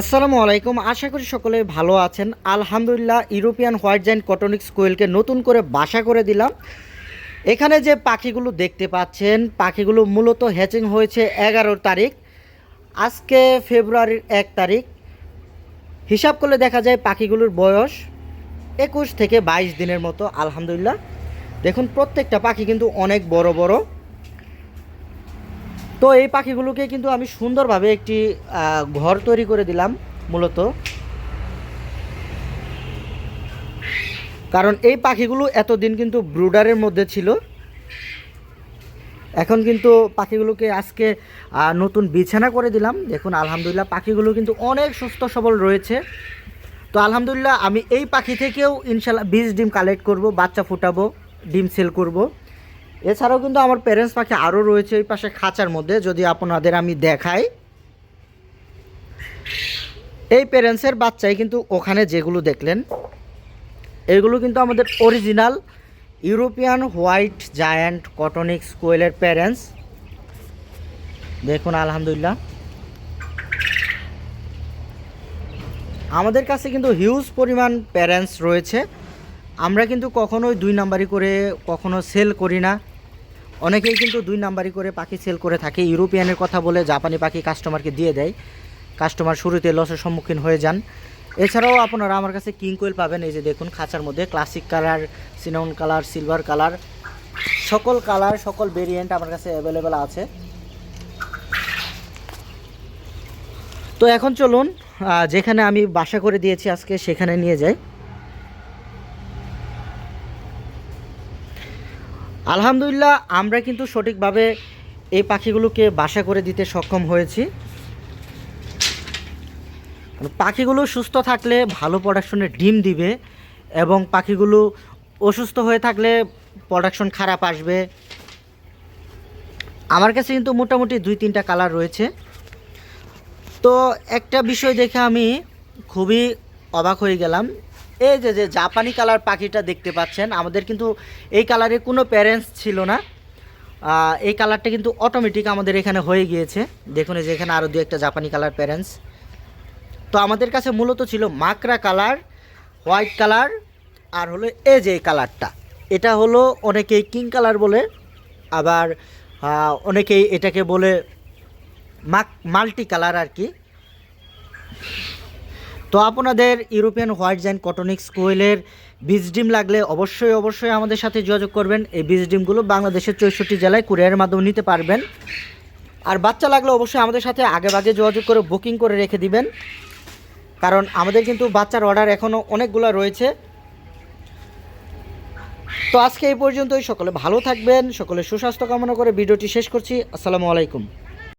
আসসালামু আলাইকুম। আশা করি সকলে ভালো আছেন। আলহামদুলিল্লাহ ইউরোপিয়ান হোয়াইট জাইন্ট কটনিক্স কোয়েলকে নতুন করে বাসা করে দিলাম। এখানে যে পাখিগুলো দেখতে পাচ্ছেন, পাখিগুলো মূলত হ্যাচিং হয়েছে এগারো তারিখ। আজকে ফেব্রুয়ারির এক তারিখ। হিসাব করলে দেখা যায় পাখিগুলোর বয়স একুশ থেকে বাইশ দিনের মতো, আলহামদুলিল্লাহ। দেখুন, প্রত্যেকটা পাখি কিন্তু অনেক বড় বড়। তো এই পাখিগুলোকে কিন্তু আমি সুন্দরভাবে একটি ঘর তৈরি করে দিলাম, মূলত। কারণ এই পাখিগুলো এতদিন কিন্তু ব্রুডারের মধ্যে ছিল। এখন কিন্তু পাখিগুলোকে আজকে নতুন বিছানা করে দিলাম। দেখুন, আলহামদুলিল্লাহ পাখিগুলো কিন্তু অনেক সুস্থ সবল রয়েছে। তো আলহামদুলিল্লাহ আমি এই পাখি থেকেও ইনশাল্লাহ বীজ ডিম কালেক্ট করব, বাচ্চা ফুটাবো, ডিম সেল করব। এছাড়াও কিন্তু আমার প্যারেন্টস পাখি আরও রয়েছে এই পাশে খাঁচার মধ্যে, যদি আপনাদের আমি দেখাই। এই প্যারেন্টসের বাচ্চাই কিন্তু ওখানে যেগুলো দেখলেন, এগুলো কিন্তু আমাদের original European white giant coturnix কোয়েলের প্যারেন্টস দেখুন, আলহামদুলিল্লাহ। আমাদের কাছে কিন্তু হিউজ পরিমাণ প্যারেন্টস রয়েছে। আমরা কিন্তু কখনোই দুই নাম্বারি করে কখনো সেল করি না। অনেকেই কিন্তু দুই নাম্বারি করে পাখি সেল করে থাকে। ইউরোপিয়ানের কথা বলে জাপানি পাখি কাস্টমারকে দিয়ে দেয়। কাস্টমার শুরুতে লসের সম্মুখীন হয়ে যান। এছাড়াও আপনারা আমার কাছে কিং কোয়েল পাবেন। এই যে দেখুন, খাঁচার মধ্যে classic colour cinnamon colour silver colour সকল কালার সকল ভেরিয়েন্ট আমার কাছে অ্যাভেলেবেল আছে। তো এখন চলুন যেখানে আমি বাসা করে দিয়েছি আজকে, সেখানে নিয়ে যাই। আলহামদুলিল্লাহ, আমরা কিন্তু সঠিকভাবে এই পাখিগুলোকে বাসা করে দিতে সক্ষম হয়েছি। পাখিগুলো সুস্থ থাকলে ভালো প্রোডাকশনের ডিম দিবে এবং পাখিগুলো অসুস্থ হয়ে থাকলে প্রোডাকশন খারাপ আসবে। আমার কাছে কিন্তু মোটামুটি দুই, তিনটা কালার রয়েছে। তো একটা বিষয় দেখে আমি খুবই অবাক হয়ে গেলাম এই যে যে জাপানি কালার পাখিটা দেখতে পাচ্ছেন, আমাদের কিন্তু এই কালারে কোনো প্যারেন্টস ছিল না। এই কালারটা কিন্তু অটোমেটিক আমাদের এখানে হয়ে গিয়েছে। দেখুন এই যে এখানে আরও দু একটা জাপানি কালার প্যারেন্টস তো আমাদের কাছে মূলত ছিল মাকড়া কালার, হোয়াইট কালার, আর হলো এই যে এই কালারটা। এটা হলো অনেকেই কিং কালার বলে, আবার অনেকেই এটাকে বলে মাল্টি কালার আর কি। তো আপনাদের ইউরোপিয়ান হোয়াইট জাইন কটনিক্স কোয়েলের বীজ ডিম লাগলে অবশ্যই অবশ্যই আমাদের সাথে যোগাযোগ করবেন। এই বীজ ডিমগুলো বাংলাদেশের চৌষট্টি জেলায় কুরিয়ারের মাধ্যমে নিতে পারবেন। আর বাচ্চা লাগলে অবশ্যই আমাদের সাথে আগে ভাগে যোগাযোগ করে বুকিং করে রেখে দিবেন। কারণ আমাদের কিন্তু বাচ্চার অর্ডার এখনও অনেকগুলো রয়েছে। তো আজকে এই পর্যন্তই। সকলে ভালো থাকবেন, সকলে সুস্বাস্থ্য কামনা করে ভিডিওটি শেষ করছি। আসসালামু আলাইকুম।